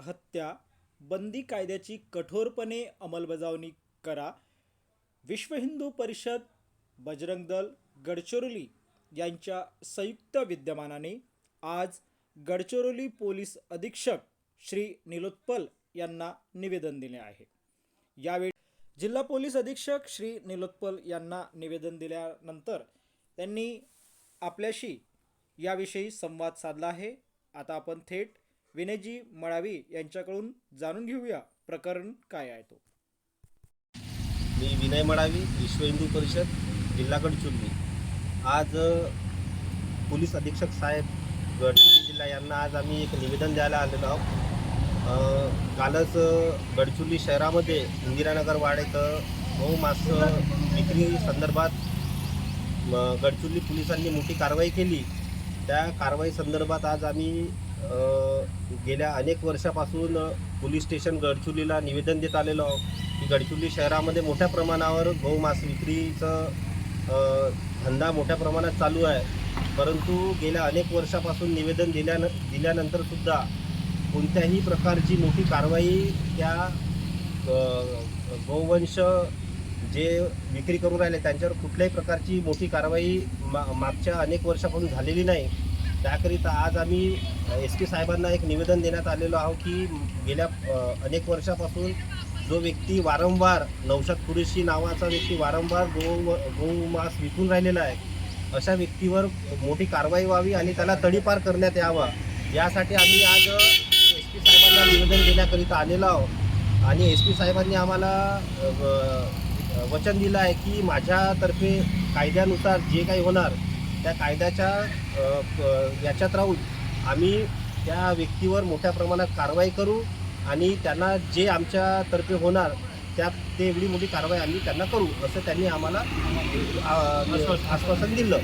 हत्या बंदी कायद्याची कठोरपणे अंमलबजावणी करा. विश्व हिंदू परिषद बजरंग दल गडचिरोली यांच्या संयुक्त विद्यमानाने आज गडचिरोली पोलीस अधीक्षक श्री निलोत्पल यांना निवेदन दिले आहे. यावेळी जिल्हा पोलीस अधीक्षक श्री निलोत्पल यांना निवेदन दिल्यानंतर त्यांनी आपल्याशी याविषयी संवाद साधला आहे. आता आपण थेट विनयजी मळावी यांच्याकडून जाणून घेऊया प्रकरण काय आहे तो. मी विनय मळावी विश्व हिंदू परिषद जिल्हा गडचिरोली. आज पोलीस अधीक्षक साहेब गडचिरोली जिल्हा यांना आज आम्ही एक निवेदन द्यायला आलेलो आहोत. कालच अ, गडचिरोली शहरामध्ये इंदिरानगर वाड इथं गहू मास विक्री संदर्भात म, गडचिरोली पोलिसांनी मोठी कारवाई केली. त्या कारवाई संदर्भात आज आम्ही गेल्या अनेक वर्षापासून पोलीस स्टेशन गडचुलीला निवेदन देत आलेलो आहोत की गडचुली शहरामध्ये मोठ्या प्रमाणावर गोमांस विक्रीचं धंदा मोठ्या प्रमाणात चालू आहे. परंतु गेल्या अनेक वर्षापासून निवेदन दिल्यान दिल्यानंतर सुद्धा कोणत्याही प्रकारची मोठी कारवाई त्या गोवंश जे विक्री करून राहिले त्यांच्यावर कुठल्याही प्रकारची मोठी कारवाई मा मागच्या अनेक वर्षापासून झालेली नाही. त्याकरिता आज आम्ही एस पी साहेबांना एक निवेदन देण्यात आलेलो आहोत की गेल्या अनेक वर्षापासून जो व्यक्ती वारंवार नौशाद कुरेशी नावाचा व्यक्ती वारंवार गो मास विकून राहिलेला आहे अशा व्यक्तीवर मोठी कारवाई व्हावी आणि त्याला तडीपार करण्यात यावा यासाठी आम्ही आज एस पी साहेबांना निवेदन देण्याकरिता आलेलो आहोत. आणि एस पी साहेबांनी आम्हाला व- वचन दिलं आहे की माझ्यातर्फे कायद्यानुसार जे काही होणार त्या कायद्याच्या प- याच्यात राहून आम्ही त्या व्यक्तीवर मोठ्या प्रमाणात कारवाई करू आणि त्यांना जे आमच्यातर्फे होणार त्यात ते एवढी मोठी कारवाई आम्ही त्यांना करू असं त्यांनी आम्हाला आश्वासन दिलं.